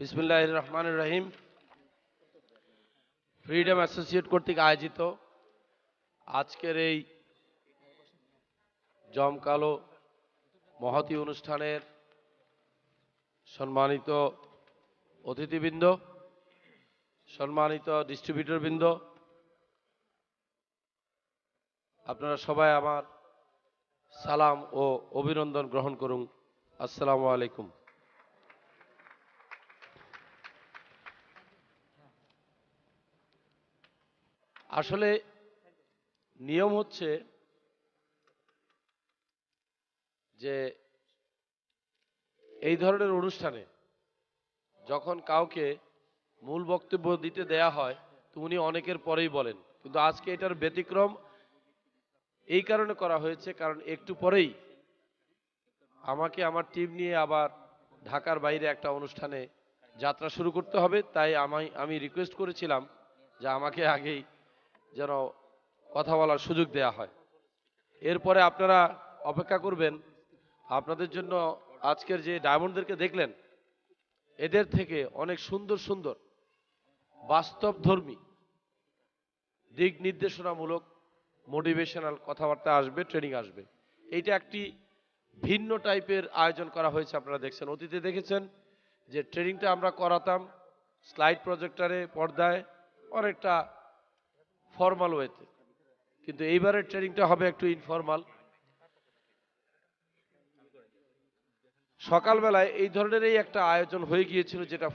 বিসমুল্লাহ রহমান রহিম। Freedom associate কর্তৃক আয়োজিত আজকের এই জমকালো মহতি অনুষ্ঠানের সম্মানিত অতিথিবৃন্দ, সম্মানিত ডিস্ট্রিবিউটরবৃন্দ আপনারা সবাই আমার সালাম ও অভিনন্দন গ্রহণ করুন। আসসালামু আলাইকুম। আসলে নিয়ম হচ্ছে যে এই ধরনের অনুষ্ঠানে যখন কাউকে মূল বক্তব্য দিতে দেয়া হয়, তো উনি অনেকের পরেই বলেন। কিন্তু আজকে এটার ব্যতিক্রম এই কারণে করা হয়েছে, কারণ একটু পরেই আমাকে আমার টিম নিয়ে আবার ঢাকার বাইরে একটা অনুষ্ঠানে যাত্রা শুরু করতে হবে। তাই আমি আমি রিকোয়েস্ট করেছিলাম যে আমাকে আগেই যেন কথা বলার সুযোগ দেয়া হয়। এরপরে আপনারা অপেক্ষা করবেন। আপনাদের জন্য আজকের যে ডায়মন্ডদেরকে দেখলেন, এদের থেকে অনেক সুন্দর সুন্দর, বাস্তবধর্মী, দিক নির্দেশনামূলক, মোটিভেশনাল কথাবার্তা আসবে, ট্রেনিং আসবে। এইটা একটি ভিন্ন টাইপের আয়োজন করা হয়েছে, আপনারা দেখছেন। অতীতে দেখেছেন যে ট্রেনিংটা আমরা করাতাম, স্লাইড প্রজেক্টারে, পর্দায়, অনেকটা ফর্মাল ওয়েতে কিন্তু এইবারের ট্রেনিংটা হবে একটু ইনফর্মাল সকালবেলায় এই ধরনেরই একটা আয়োজন হয়ে গিয়েছিল যেটা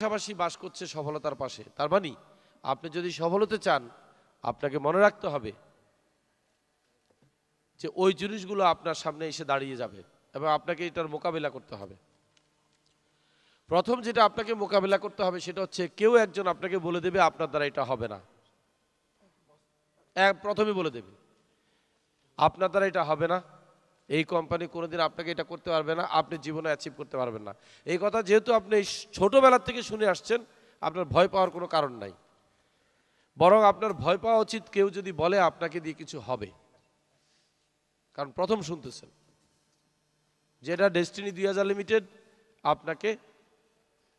পাশাপাশি বাস করছে সফলতার পাশে। তার মানে আপনি যদি সফল হতে চান, আপনাকে মনে রাখতে হবে যে ওই জিনিসগুলো আপনার সামনে এসে দাঁড়িয়ে যাবে এবং আপনাকে এটার মোকাবিলা করতে হবে। প্রথম যেটা আপনাকে মোকাবিলা করতে হবে সেটা হচ্ছে কেউ একজন আপনাকে বলে দেবে, আপনার দ্বারা এটা হবে না। প্রথমে বলে দেবে, আপনার দ্বারা এটা হবে না। এই কোম্পানি কোনোদিন আপনাকে এটা করতে পারবে না, আপনি জীবনে অ্যাচিভ করতে পারবেন না। এই কথা যেহেতু আপনি ছোটবেলার থেকে শুনে আসছেন, আপনার ভয় পাওয়ার কোনো কারণ নাই। বরং আপনার ভয় পাওয়া উচিত কেউ যদি বলে আপনাকে দিয়ে কিছু হবে। কারণ প্রথম শুনতেছেন, যেটা ডেস্টিনি দুই হাজার লিমিটেড আপনাকে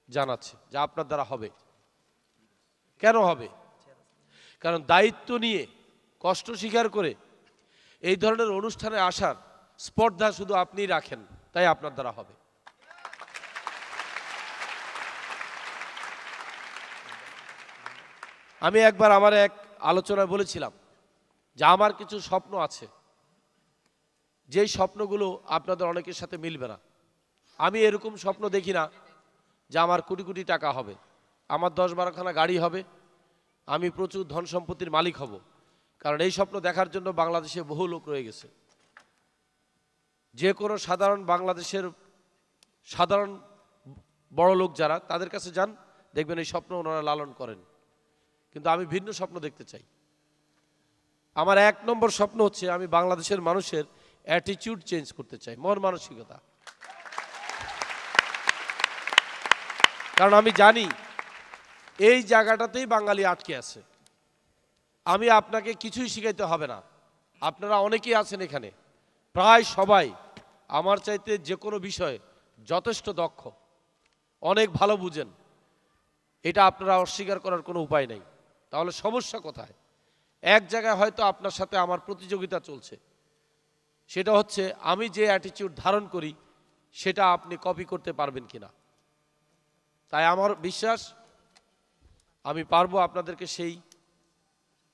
জানাচ্ছে যে আপনার দ্বারা হবে। কেন হবে? কারণ দায়িত্ব নিয়ে, কষ্ট স্বীকার করে এই ধরনের অনুষ্ঠানে আসার স্পর্ধা শুধু আপনিই রাখেন, তাই আপনার দ্বারা হবে। আমি একবার আমার এক আলোচনায় বলেছিলাম যে আমার কিছু স্বপ্ন আছে, যেই স্বপ্নগুলো আপনাদের অনেকের সাথে মিলবে না। আমি এরকম স্বপ্ন দেখি না যে আমার কোটি কোটি টাকা হবে, আমার দশ বারোখানা গাড়ি হবে, আমি প্রচুর ধন সম্পত্তির মালিক হব। কারণ এই স্বপ্ন দেখার জন্য বাংলাদেশে বহু লোক রয়ে গেছে। যে কোনো সাধারণ বাংলাদেশের সাধারণ বড় লোক যারা, তাদের কাছে যান, দেখবেন এই স্বপ্ন ওনারা লালন করেন। কিন্তু আমি ভিন্ন স্বপ্ন দেখতে চাই। আমার এক নম্বর স্বপ্ন হচ্ছে আমি বাংলাদেশের মানুষের অ্যাটিচিউড চেঞ্জ করতে চাই, মন মানসিকতা। কারণ আমি জানি, এই জায়গাটাতেই বাঙালি আটকে আছে। আমি আপনাকে কিছুই শিখাইতে হবে না। আপনারা অনেকেই আছেন এখানে। প্রায় সবাই আমার চাইতে যে কোনো বিষয়ে যথেষ্ট দক্ষ, অনেক ভালো বুঝেন। এটা আপনারা অস্বীকার করার কোনো উপায় নেই। তাহলে সমস্যা কোথায়? এক জায়গায় হয়তো আপনার সাথে আমার প্রতিযোগিতা চলছে। সেটা হচ্ছে আমি যে অ্যাটিটিউড ধারণ করি, সেটা আপনি কপি করতে পারবেন কিনা। তাই আমার বিশ্বাস, আমি পারব আপনাদেরকে সেই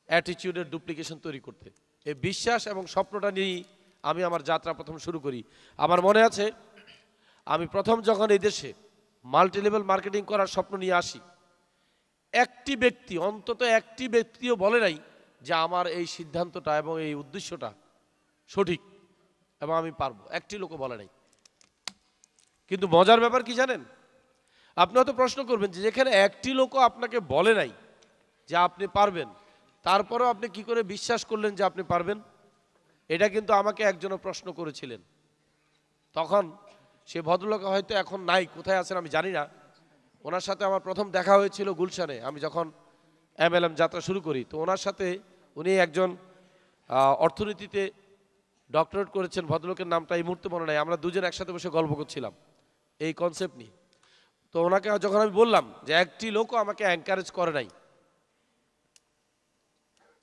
অ্যাটিটিউডের ডুপ্লিকেশন তৈরি করতে। এই বিশ্বাস এবং স্বপ্নটা নিয়েই আমি আমার যাত্রা প্রথম শুরু করি। আমার মনে আছে, আমি প্রথম যখন এই দেশে মাল্টি লেভেল মার্কেটিং করার স্বপ্ন নিয়ে আসি, একটি ব্যক্তি, অন্তত একটি ব্যক্তিও বলে নাই যে আমার এই সিদ্ধান্তটা এবং এই উদ্দেশ্যটা সঠিক এবং আমি পারব। একটি লোকও বলে নাই। কিন্তু মজার ব্যাপার কি জানেন? আপনি হয়তো প্রশ্ন করবেন যে যেখানে একটি লোকও আপনাকে বলে নাই যে আপনি পারবেন, তারপরেও আপনি কি করে বিশ্বাস করলেন যে আপনি পারবেন? এটা কিন্তু আমাকে একজনও প্রশ্ন করেছিলেন। তখন সে ভদ্রলোক হয়তো এখন নাই, কোথায় আছেন আমি জানি না। ওনার সাথে আমার প্রথম দেখা হয়েছিল গুলশানে, আমি যখন এমএলএম যাত্রা শুরু করি, তো ওনার সাথে উনি একজন অর্থনীতিতে ডক্টরেট করেছেন, ভদ্রলোকের নামটা এই মুহূর্তে মনে নাই, আমরা দুজন একসাথে বসে গল্প করছিলাম এই কনসেপ্ট নিয়ে। তো ওনাকে যখন আমি বললাম যে একটি লোকও আমাকে এনকারেজ করে নাই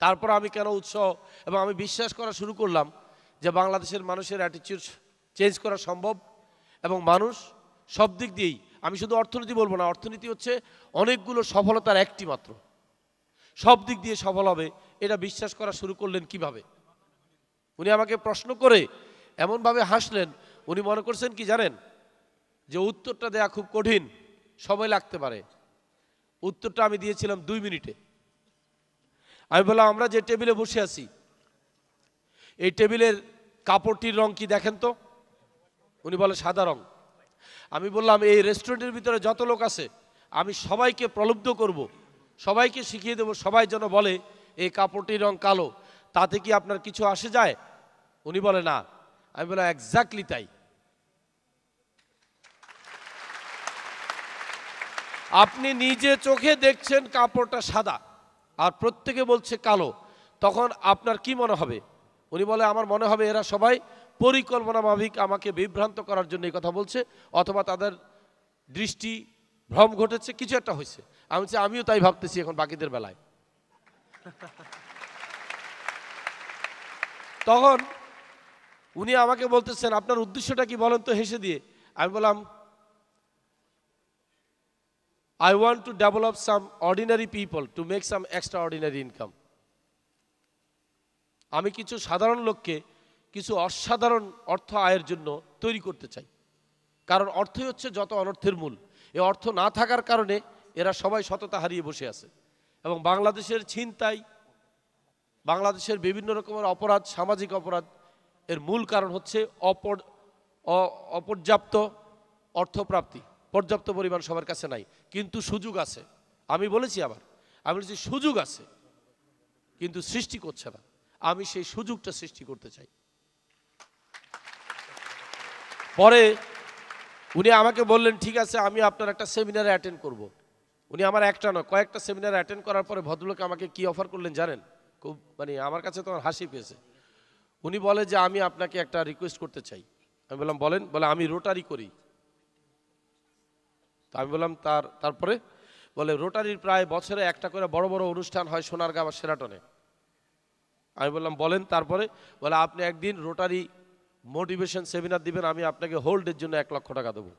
তারপর আমি কেন উৎসাহ এবং আমি বিশ্বাস করা শুরু করলাম যে বাংলাদেশের মানুষের অ্যাটিটিউড চেঞ্জ করা সম্ভব এবং মানুষ সব দিক দিয়েই, আমি শুধু অর্থনীতি বলব না, অর্থনীতি হচ্ছে অনেকগুলো সফলতার একটি মাত্র। সব দিক দিয়ে সফল হবে, এটা বিশ্বাস করা শুরু করলেন কীভাবে? উনি আমাকে প্রশ্ন করে এমনভাবে হাসলেন, উনি মনে করছেন কি জানেন? যে উত্তরটা দেয়া খুব কঠিন, সময় লাগতে পারে। উত্তরটা আমি দিয়েছিলাম দুই মিনিটে। আমি বললাম, আমরা যে টেবিলে বসে আছি, এই টেবিলের কাপড়টির রং কি দেখেন তো? উনি বলে, সাদা রং। আমি বললাম, এই রেস্টুরেন্টের ভিতরে যত লোক আছে, আমি সবাইকে প্রলুব্ধ করব। সবাইকে শিখিয়ে দেব, সবাই যেন বলে, এই কাপড়টির রং কালো, তাতে কি আপনার কিছু আসে যায়? উনি বলে, না। আমি বললাম এক্স্যাক্টলি তাই। আপনি নিজে চোখে দেখছেন কাপড়টা সাদা। আর প্রত্যেকে বলছে কালো, তখন আপনার কি মনে হবে? উনি বলে, আমার মনে হবে এরা সবাই পরিকল্পনা মাফিক, আমাকে বিভ্রান্ত করার জন্য এই কথা বলছে, অথবা তাদের দৃষ্টি ভ্রম ঘটেছে, কিছু একটা হয়েছে। আমি আমিও তাই ভাবতেছি এখন বাকিদের বেলায়। তখন উনি আমাকে বলতেছেন, আপনার উদ্দেশ্যটা কি বলেন তো হেসে দিয়ে? আমি বললাম I want to develop some ordinary people to make some extraordinary income. আমি কিছু সাধারণ লোককে কিছু অসাধারণ অর্থ আয়ের জন্য তৈরি করতে চাই। কারণ অর্থই হচ্ছে যত অনর্থের মূল। এ অর্থ না থাকার কারণে এরা সবাই সততা হারিয়ে বসে আছে। এবং বাংলাদেশের ছিনতাই, বাংলাদেশের বিভিন্ন রকমের অপরাধ, সামাজিক অপরাধ, এর মূল কারণ হচ্ছে অপর অপর্যাপ্ত অর্থপ্রাপ্তি। পর্যাপ্ত পরিমাণ সবার কাছে নাই, কিন্তু সুযোগ আছে। আমি বলেছি আবার, আমি বলেছি সুযোগ আছে, কিন্তু সৃষ্টি করছে না। আমি সেই সুযোগটা সৃষ্টি করতে চাই। পরে উনি আমাকে বললেন, ঠিক আছে, আমি আপনার একটা সেমিনারে অ্যাটেন্ড করব। উনি আমার একটা নয়, কয়েকটা সেমিনারে অ্যাটেন্ড করার পরে ভদ্রলোক আমাকে কি অফার করলেন জানেন? খুব মানে আমার কাছে তো আমার হাসি পেয়েছে। উনি বলে যে, আমি আপনাকে একটা রিকোয়েস্ট করতে চাই। আমি বললাম, বলেন। বলে, আমি রোটারি করি। তো আমি বললাম, তার, তারপরে বলে, রোটারির প্রায় বছরে একটা করে বড় বড় অনুষ্ঠান হয় সোনারগাঁ বা সেরাটনে। আমি বললাম, বলেন, তারপরে বলে, আপনি একদিন রোটারি মোটিভেশন সেমিনার দিবেন, আমি আপনাকে হোল্ডের জন্য এক লক্ষ টাকা দেবো।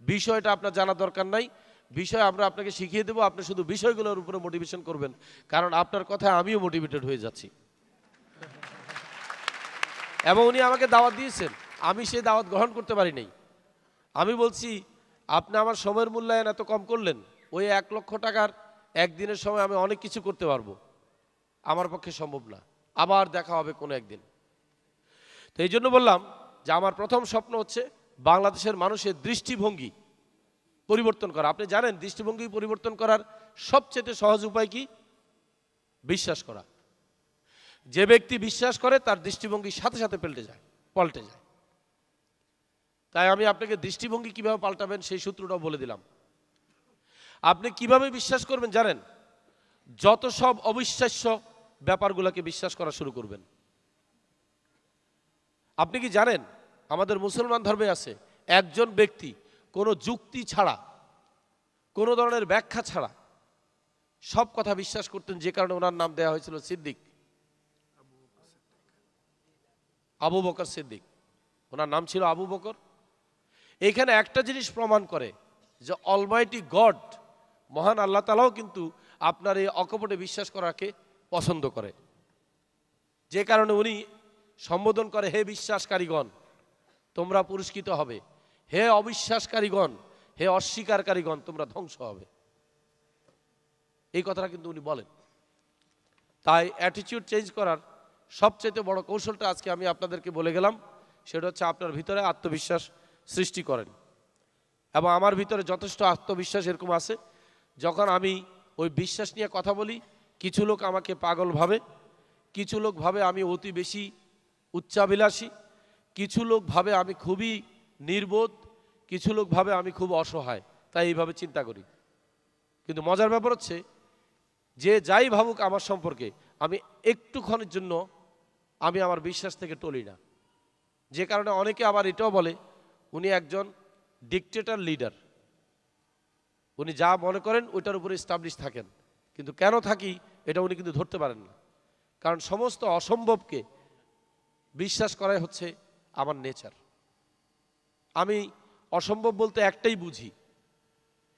বিষয়টা আপনার জানা দরকার নাই। বিষয় আমরা আপনাকে শিখিয়ে দেবো, আপনি শুধু বিষয়গুলোর উপরে মোটিভেশন করবেন, কারণ আপনার কথায় আমিও মোটিভেটেড হয়ে যাচ্ছি। এবং উনি আমাকে দাওয়াত দিয়েছেন, আমি সেই দাওয়াত গ্রহণ করতে পারি নাই। আমি বলছি আপনি আমার সময়ের মূল্যায়ন এত কম করলেন, ওই এক লক্ষ টাকার একদিনের সময় আমি অনেক কিছু করতে পারব। আমার পক্ষে সম্ভব না। আবার দেখা হবে কোনো একদিন। তো এই জন্য বললাম যে আমার প্রথম স্বপ্ন হচ্ছে বাংলাদেশের মানুষের দৃষ্টিভঙ্গি পরিবর্তন করা। আপনি জানেন দৃষ্টিভঙ্গি পরিবর্তন করার সবচেয়ে সহজ উপায় কি? বিশ্বাস করা। যে ব্যক্তি বিশ্বাস করে, তার দৃষ্টিভঙ্গি সাথে সাথে পাল্টে যায় পাল্টে যায়। তাই আমি আপনাকে দৃষ্টিভঙ্গি কীভাবে পাল্টাবেন সেই সূত্রটাও বলে দিলাম। আপনি কীভাবে বিশ্বাস করবেন জানেন? যত সব অবিশ্বাস্য ব্যাপারগুলোকে বিশ্বাস করা শুরু করবেন। আপনি কি জানেন? আমাদের মুসলমান ধর্মে আছে, একজন ব্যক্তি কোনো যুক্তি ছাড়া, কোনো ধরনের ব্যাখ্যা ছাড়া সব কথা বিশ্বাস করতেন যে কারণে ওনার নাম দেওয়া হয়েছিল সিদ্দিক। আবু বকর সিদ্দিক। ওনার নাম ছিল আবু বকর। এখানে একটা জিনিস প্রমাণ করে যে অলমাইটি গড মহান আল্লাহ তালাও কিন্তু আপনার এই অকপটে বিশ্বাস করাকে পছন্দ করে। যে কারণে উনি সম্বোধন করে, হে বিশ্বাসকারীগণ, তোমরা পুরস্কৃত হবে। হে অবিশ্বাসকারীগণ, হে অস্বীকারকারীগণ তোমরা ধ্বংস হবে। এই কথাটা কিন্তু উনি বলেন। তাই অ্যাটিচিউড চেঞ্জ করার সবচেয়ে বড় কৌশলটা আজকে আমি আপনাদেরকে বলে গেলাম। সেটা হচ্ছে আপনার ভিতরে আত্মবিশ্বাস সৃষ্টি করেন। এবং আমার ভিতরে যথেষ্ট আত্মবিশ্বাস এরকম আছে, যখন আমি ওই বিশ্বাস নিয়ে কথা বলি, কিছু লোক আমাকে পাগল ভাবে, কিছু লোক ভাবে আমি অতি বেশি উচ্চাবিলাসী কিছু লোক ভাবে আমি খুবই নির্বোধ, কিছু লোক ভাবে আমি খুব অসহায়, তাই এইভাবে চিন্তা করি। কিন্তু মজার ব্যাপার হচ্ছে, যে যাই ভাবুক আমার সম্পর্কে, আমি একটুক্ষণের জন্য আমি আমার বিশ্বাস থেকে টলি না। যে কারণে অনেকে আবার এটাও বলে উনি একজন ডিকটেটর লিডার উনি যা মনে করেন ওইটার উপরে স্টাবলিশ থাকেন। কিন্তু কেন থাকি, এটা উনি কিন্তু ধরতে পারেন না। কারণ সমস্ত অসম্ভবকে বিশ্বাস করাই হচ্ছে আমার নেচার আমি অসম্ভব বলতে একটাই বুঝি,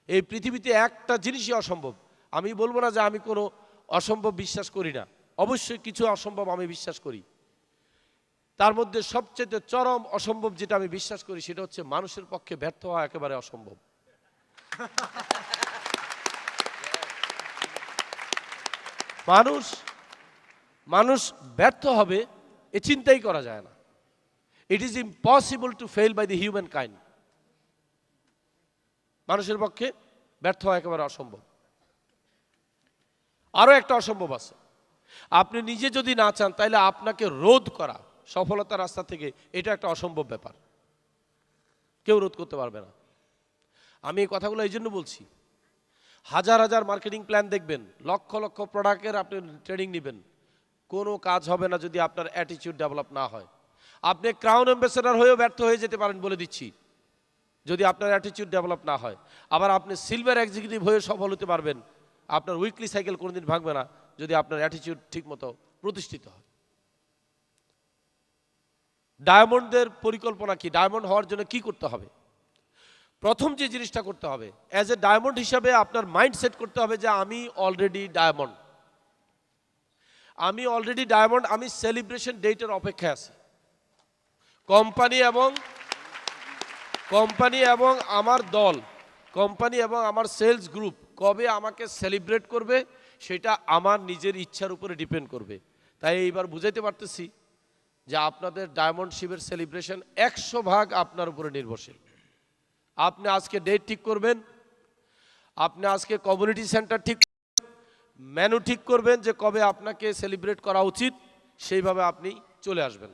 এই পৃথিবীতে একটা জিনিসই অসম্ভব। আমি বলব না যে আমি কোনো অসম্ভব বিশ্বাস করি না। অবশ্যই কিছু অসম্ভব আমি বিশ্বাস করি। তার মধ্যে সবচেয়ে চরম অসম্ভব যেটা আমি বিশ্বাস করি, সেটা হচ্ছে মানুষের পক্ষে ব্যর্থ হওয়া একেবারে অসম্ভব। মানুষ মানুষ ব্যর্থ হবে এ চিন্তাই করা যায় না। It is impossible to fail by the human kind মানুষের পক্ষে ব্যর্থ হওয়া একেবারে অসম্ভব। আরও একটা অসম্ভব আছে। আপনি নিজে যদি না চান তাহলে আপনাকে রোধ করা। সফলতার রাস্তা থেকে এটা একটা অসম্ভব ব্যাপার। কেউ রোধ করতে পারবে না। আমি এই কথাগুলো এই জন্য বলছি। হাজার হাজার মার্কেটিং প্ল্যান দেখবেন, লক্ষ লক্ষ প্রোডাক্টের আপনি ট্রেনিং নেবেন। কোনো কাজ হবে না যদি আপনার অ্যাটিচিউড ডেভেলপ না হয়। আপনি ক্রাউন অ্যাম্বাসেডার হয়েও ব্যর্থ হয়ে যেতে পারেন বলে দিচ্ছি। যদি আপনার অ্যাটিচিউড ডেভেলপ না হয়। আবার আপনি সিলভার এক্সিকিউটিভ হয়ে সফল হতে পারবেন। আপনার উইকলি সাইকেল কোনোদিন ভাঙবে না যদি আপনার অ্যাটিটিউড ঠিকমতো প্রতিষ্ঠিত হয়। ডায়মন্ডদের পরিকল্পনা কি? ডায়মন্ড হওয়ার জন্য কি করতে হবে? প্রথম যে জিনিসটা করতে হবে অ্যাজ এ ডায়মন্ড হিসাবে আপনার মাইন্ড সেট করতে হবে যে আমি অলরেডি ডায়মন্ড। আমি অলরেডি ডায়মন্ড, আমি সেলিব্রেশন ডেটের অপেক্ষায় আছি। কোম্পানি এবং কোম্পানি এবং আমার দল, কোম্পানি এবং আমার সেলস গ্রুপ কবে আমাকে সেলিব্রেট করবে, সেটা আমার নিজের ইচ্ছার উপরে ডিপেন্ড করবে। তাই এইবার বুঝাইতে পারতেছি যে আপনাদের ডায়মন্ড শিবের সেলিব্রেশন একশো ভাগ আপনার উপরে নির্ভরশীল। আপনি আজকে ডেট ঠিক করবেন, আপনি আজকে কমিউনিটি সেন্টার ঠিক মেনু ঠিক করবেন যে কবে আপনাকে সেলিব্রেট করা উচিত, সেইভাবে আপনি চলে আসবেন।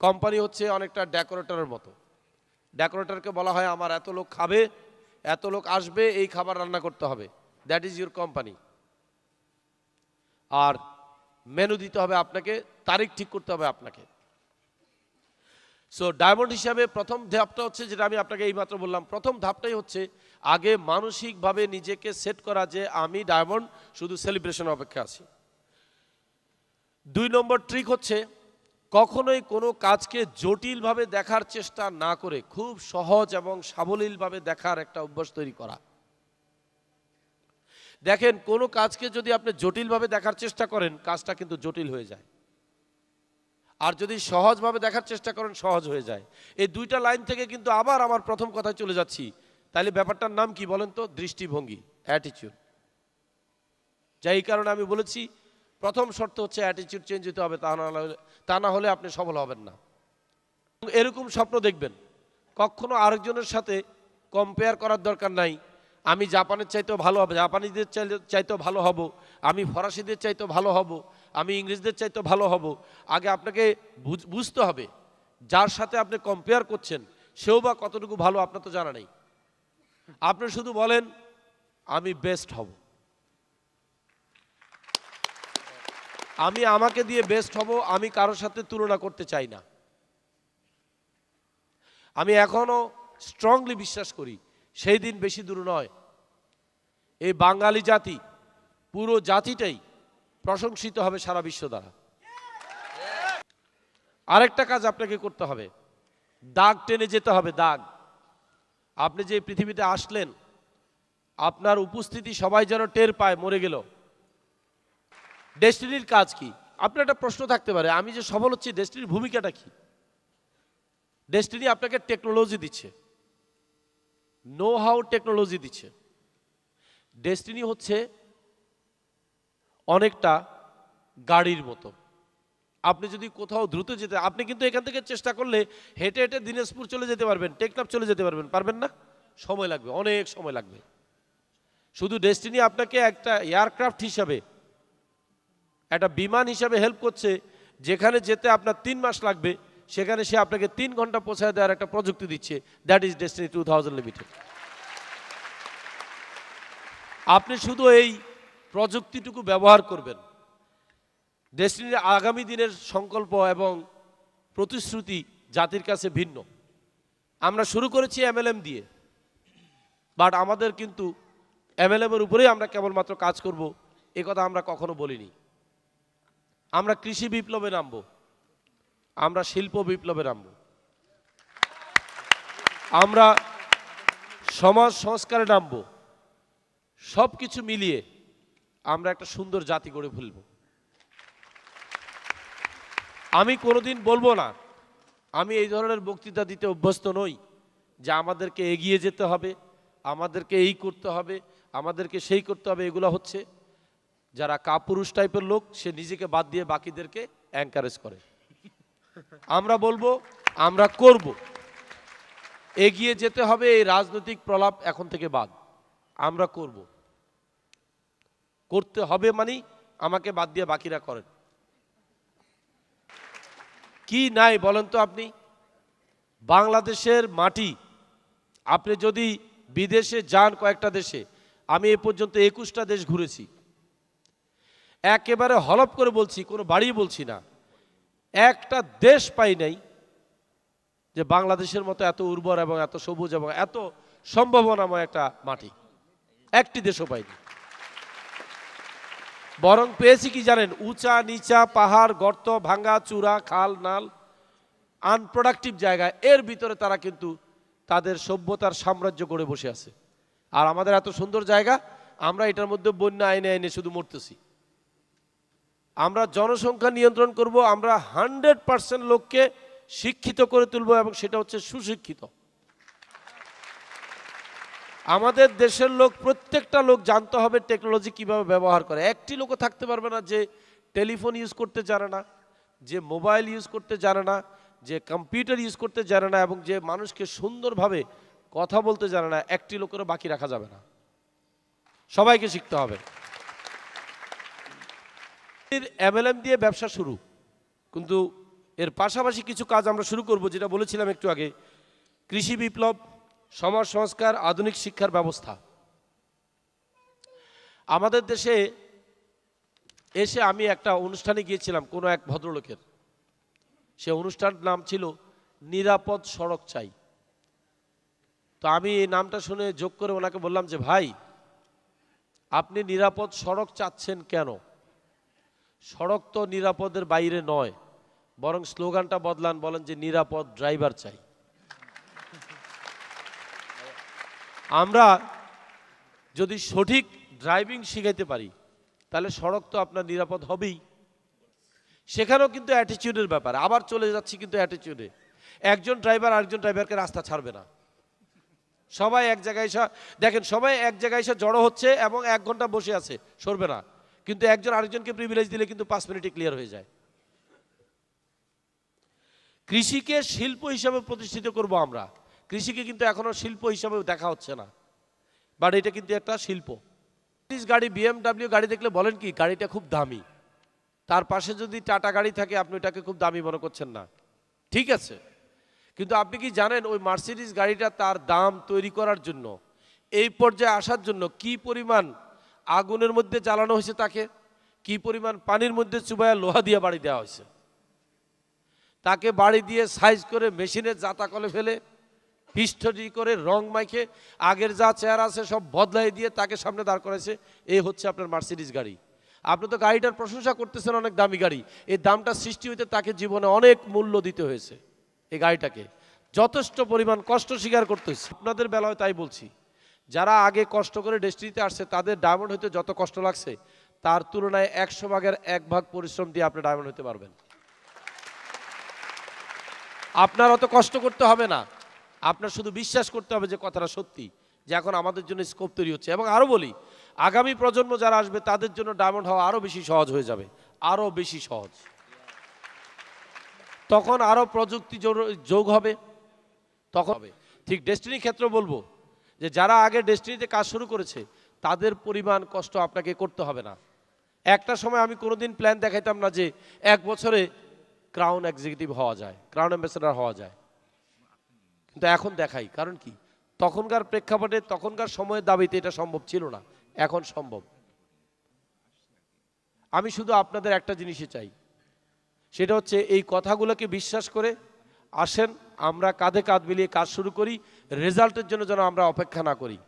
কোম্পানি হচ্ছে অনেকটা ডেকোরেটরের মতো। ডেকোরেটরকে বলা হয়, আমার এত লোক খাবে, এত লোক আসবে, এই খাবার রান্না করতে হবে। দ্যাট ইজ ইউর কোম্পানি আর মেনু দিতে হবে আপনাকে, তারিখ ঠিক করতে হবে আপনাকে। সো ডায়মন্ড হিসাবে প্রথম ধাপটা হচ্ছে যেটা আমি আপনাকে এইমাত্র বললাম, প্রথম ধাপটাই হচ্ছে আগে মানসিকভাবে নিজেকে সেট করা যে আমি ডায়মন্ড শুধু সেলিব্রেশন অপেক্ষা আছি। দুই নম্বর ট্রিক হচ্ছে কখনোই কোনো কাজকে জটিলভাবে দেখার চেষ্টা না করে, খুব সহজ এবং সাবলীলভাবে দেখার একটা অভ্যাস তৈরি করা। দেখেন, কোনো কাজকে যদি আপনি জটিলভাবে দেখার চেষ্টা করেন, কাজটা কিন্তু জটিল হয়ে যায়। আর যদি সহজভাবে দেখার চেষ্টা করেন, সহজ হয়ে যায়। এই দুইটা লাইন থেকে কিন্তু আবার আমার প্রথম কথায় চলে যাচ্ছি। তাহলে ব্যাপারটার নাম কি বলেন তো? দৃষ্টিভঙ্গি অ্যাটিচিউড যাই এই কারণে আমি বলেছি, প্রথম শর্ত হচ্ছে অ্যাটিচিউড চেঞ্জ হতে হবে, তা না হলে, তা না হলে আপনি সফল হবেন না। এরকম স্বপ্ন দেখবেন। কখনো আরেকজনের সাথে কম্পেয়ার করার দরকার নাই। আমি জাপানের চাইতেও ভালো হবে, জাপানিদের চাইতেও ভালো হব, আমি ফরাসিদের চাইতেও ভালো হব, আমি ইংরেজদের চাইতেও ভালো হব। আগে আপনাকে বুঝ- বুঝতে হবে, যার সাথে আপনি কম্পেয়ার করছেন, সেও বা কতটুকু ভালো আপনার তো জানা নেই। আপনি শুধু বলেন, আমি বেস্ট হব। আমি আমাকে দিয়ে বেস্ট হব, আমি কারোর সাথে তুলনা করতে চাই না। আমি এখনও স্ট্রংলি বিশ্বাস করি সেই দিন বেশি দূর নয়। এই বাঙালি জাতি পুরো জাতিটাই প্রশংসিত হবে সারা বিশ্ব দ্বারা। আরেকটা কাজ আপনাকে করতে হবে। দাগ টেনে যেতে হবে, দাগ। আপনি যে পৃথিবীতে আসলেন, আপনার উপস্থিতি সবাই যেন টের পায়, মরে গেল। ডেস্টিনির কাজ কি? আপনার একটা প্রশ্ন থাকতে পারে, আমি যে সফল হচ্ছি, ডেস্টিনির ভূমিকাটা কি? ডেস্টিনি আপনাকে টেকনোলজি দিচ্ছে। নো হাউ টেকনোলজি দিচ্ছে। ডেস্টিনি হচ্ছে অনেকটা গাড়ির মতো। আপনি যদি কোথাও দ্রুত যেতে, আপনি কিন্তু এখান থেকে চেষ্টা করলে হেঁটে হেঁটে দিনাজপুর চলে যেতে পারবেন, টেকনাফ চলে যেতে পারবেন পারবেন না? সময় লাগবে, অনেক সময় লাগবে। শুধু ডেস্টিনি আপনাকে একটা এয়ারক্রাফট হিসাবে, একটা বিমান হিসাবে হেল্প করছে, যেখানে যেতে আপনার তিন মাস লাগবে। সেখানে সে আপনাকে তিন ঘণ্টা পৌঁছায় দেওয়ার একটা প্রযুক্তি দিচ্ছে that is destiny two thousand limited আপনি শুধু এই প্রযুক্তিটুকু ব্যবহার করবেন। ডেস্টিনির আগামী দিনের সংকল্প এবং প্রতিশ্রুতি জাতির কাছে ভিন্ন। আমরা শুরু করেছি এমএলএম দিয়ে বাট আমাদের কিন্তু এমএলএম এর উপরেই আমরা কেবলমাত্র কাজ করব, এ কথা আমরা কখনো বলিনি। আমরা কৃষি বিপ্লবে নামব। আমরা শিল্প বিপ্লবে নামব আমরা সমাজ সংস্কারে নামব সব কিছু মিলিয়ে আমরা একটা সুন্দর জাতি গড়ে ফেলব আমি কোনোদিন বলব না, আমি এই ধরনের বক্তৃতা দিতে অভ্যস্ত নই যে আমাদেরকে এগিয়ে যেতে হবে, আমাদেরকে এই করতে হবে, আমাদেরকে সেই করতে হবে, এগুলো হচ্ছে যারা কাপুরুষ টাইপের লোক, সে নিজেকে বাদ দিয়ে বাকিদেরকে এনকারেজ করে। আমরা বলব, আমরা করব। এগিয়ে যেতে হবে এই রাজনৈতিক প্রলাপ এখন থেকে বাদ। আমরা করব। করতে হবে মানে আমাকে বাদ দিয়ে বাকিরা করেন। কি নাই বলেন তো আপনি? বাংলাদেশের মাটি, আপনি যদি বিদেশে যান কয়েকটা দেশে, আমি এ পর্যন্ত একুশটা দেশ ঘুরেছি। একেবারে হলপ করে বলছি, কোনো বাড়ি বলছি না। একটা দেশ পাই নাই যে বাংলাদেশের মতো এত উর্বর এবং এত সবুজ এবং এত সম্ভাবনাময় একটা মাটি। একটি দেশও পাইনি বরং পেয়েছি কি জানেন? উঁচা, নিচা, পাহাড়, গর্ত ভাঙ্গা চূড়া, খাল, নাল আনপ্রোডাক্টিভ জায়গা। এর ভিতরে তারা কিন্তু তাদের সভ্যতার সাম্রাজ্য গড়ে বসে আছে। আর আমাদের এত সুন্দর জায়গা, আমরা এটার মধ্যে বন্যা আইনে আইনে শুধু মরতেছি। আমরা জনসংখ্যা নিয়ন্ত্রণ করব, আমরা হান্ড্রেড পার্সেন্ট লোককে শিক্ষিত করে তুলব এবং সেটা হচ্ছে সুশিক্ষিত। আমাদের দেশের লোক, প্রত্যেকটা লোক জানতে হবে টেকনোলজি কীভাবে ব্যবহার করে। একটি লোকও থাকতে পারবে না যে টেলিফোন ইউজ করতে জানে না, যে মোবাইল ইউজ করতে জানে না, যে কম্পিউটার ইউজ করতে জানে না এবং যে মানুষকে সুন্দরভাবে কথা বলতে জানে না, একটি লোকেরও বাকি রাখা যাবে না। সবাইকে শিখতে হবে। এমএলএম দিয়ে ব্যবসা শুরু। কিন্তু এর পাশাপাশি কিছু কাজ আমরা শুরু করব, যেটা বলেছিলাম একটু আগে। কৃষি বিপ্লব, সমাজ সংস্কার, আধুনিক শিক্ষার ব্যবস্থা। আমাদের দেশে এসে আমি একটা অনুষ্ঠানে গিয়েছিলাম, কোনো এক ভদ্রলোকের। সে অনুষ্ঠান নাম ছিল নিরাপদ সড়ক চাই। তো আমি এই নামটা শুনে যোগ করে ওনাকে বললাম যে, ভাই, আপনি নিরাপদ সড়ক চাচ্ছেন কেন? সড়ক তো নিরাপদের বাইরে নয়, বরং স্লোগানটা বদলান, বলেন যে নিরাপদ ড্রাইভার চাই। আমরা যদি সঠিক ড্রাইভিং শিখাইতে পারি, তাহলে সড়ক তো আপনার নিরাপদ হবেই। সেখানেও কিন্তু অ্যাটিটিউডের ব্যাপার, আবার চলে যাচ্ছি কিন্তু অ্যাটিটিউডে একজন ড্রাইভার আরেকজন ড্রাইভারকে রাস্তা ছাড়বে না। সবাই এক জায়গায় এসে, দেখেন, সবাই এক জায়গায় এসে জড়ো হচ্ছে এবং এক ঘণ্টা বসে আছে, সরবে না। কিন্তু একজন আরেকজনকে প্রিভিলেজ দিলে কিন্তু পাঁচ মিনিটে ক্লিয়ার হয়ে যায়। কৃষিকে শিল্প হিসাবে প্রতিষ্ঠিত করব আমরা। কৃষিকে কিন্তু এখনও শিল্প হিসাবে দেখা হচ্ছে না। বাট এটা কিন্তু একটা শিল্প। গাড়ি বিএমডাব্লিউ গাড়ি দেখলে বলেন কি, গাড়িটা খুব দামি। তার পাশে যদি টাটা গাড়ি থাকে, আপনি ওটাকে খুব দামি মনে করছেন না। ঠিক আছে। কিন্তু আপনি কি জানেন, ওই মার্সিডিজ গাড়িটা তার দাম তৈরি করার জন্য, এই পর্যায়ে আসার জন্য কি পরিমাণ আগুনের মধ্যে জ্বালানো হয়েছে তাকে। কি পরিমাণ পানির মধ্যে চুবাইয়া লোহা দিয়ে বাড়ি দেওয়া হয়েছে। তাকে বাড়ি দিয়ে সাইজ করে মেশিনের জাতা কলে ফেলে পিস্টরি করে রং মাইখে আগের যা চেয়ার আছে সব বদলাই দিয়ে তাকে সামনে দাঁড় করেছে এই হচ্ছে আপনার মার্সিডিজ গাড়ি। আপনি তো গাড়িটার প্রশংসা করতেছেন অনেক দামি গাড়ি। এই দামটা সৃষ্টি হইতে তাকে জীবনে অনেক মূল্য দিতে হয়েছে। এই গাড়িটাকে যথেষ্ট পরিমাণ কষ্ট স্বীকার করতে হয়েছে। আপনাদের বেলায় তাই বলছি। যারা আগে কষ্ট করে ডেস্টিনিতে আসছে, তাদের ডায়মন্ড হইতে যত কষ্ট লাগছে, তার তুলনায় একশো ভাগের এক ভাগ পরিশ্রম দিয়ে আপনি ডায়মন্ড হতে পারবেন। আপনার অত কষ্ট করতে হবে না। আপনার শুধু বিশ্বাস করতে হবে যে কথাটা সত্যি, যে এখন আমাদের জন্য স্কোপ তৈরি হচ্ছে। এবং আরও বলি, আগামী প্রজন্ম যারা আসবে, তাদের জন্য ডায়মন্ড হওয়া আরও বেশি সহজ হয়ে যাবে। আরও বেশি সহজ। তখন আরও প্রযুক্তি যোগ হবে। তখন হবে। ঠিক ডেস্টিনি ক্ষেত্র বলব যে যারা আগে ডেস্টিনিতে কাজ শুরু করেছে, তাদের পরিমাণ কষ্ট আপনাকে করতে হবে না। একটা সময় আমি কোনোদিন প্ল্যান দেখাইতাম না যে এক বছরে ক্রাউন এক্সিকিউটিভ হওয়া যায় ক্রাউন অ্যাম্বাসেডার হওয়া যায়। কিন্তু এখন দেখাই, কারণ কি? তখনকার প্রেক্ষাপটে, তখনকার সময়ের দাবিতে এটা সম্ভব ছিল না, এখন সম্ভব। আমি শুধু আপনাদের একটা জিনিসই চাই, সেটা হচ্ছে এই কথাগুলোকে বিশ্বাস করে আসেন আমরা কাঁধে কাঁধ মিলিয়ে কাজ শুরু করি, রেজাল্টের জন্য যেন আমরা অপেক্ষা না করি।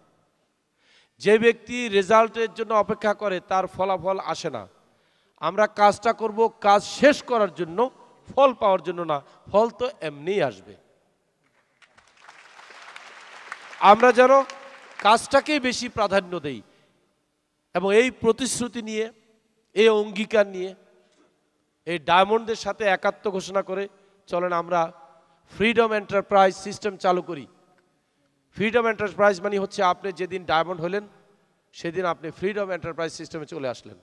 যে ব্যক্তি রেজাল্টের জন্য অপেক্ষা করে, তার ফলাফল আসে না। আমরা কাজটা করব কাজ শেষ করার জন্য, ফল পাওয়ার জন্য না, ফল তো এমনিই আসবে। আমরা যেন কাজটাকেই বেশি প্রাধান্য দেই এবং এই প্রতিশ্রুতি নিয়ে, এই অঙ্গীকার নিয়ে, এই ডায়মন্ডদের সাথে একাত্ম ঘোষণা করে চলেন আমরা ফ্রিডম এন্টারপ্রাইজ সিস্টেম চালু করি। ফ্রিডম এন্টারপ্রাইজ মানে হচ্ছে আপনি যেদিন ডায়মন্ড হলেন, সেদিন আপনি ফ্রিডম এন্টারপ্রাইজ সিস্টেমে চলে আসলেন।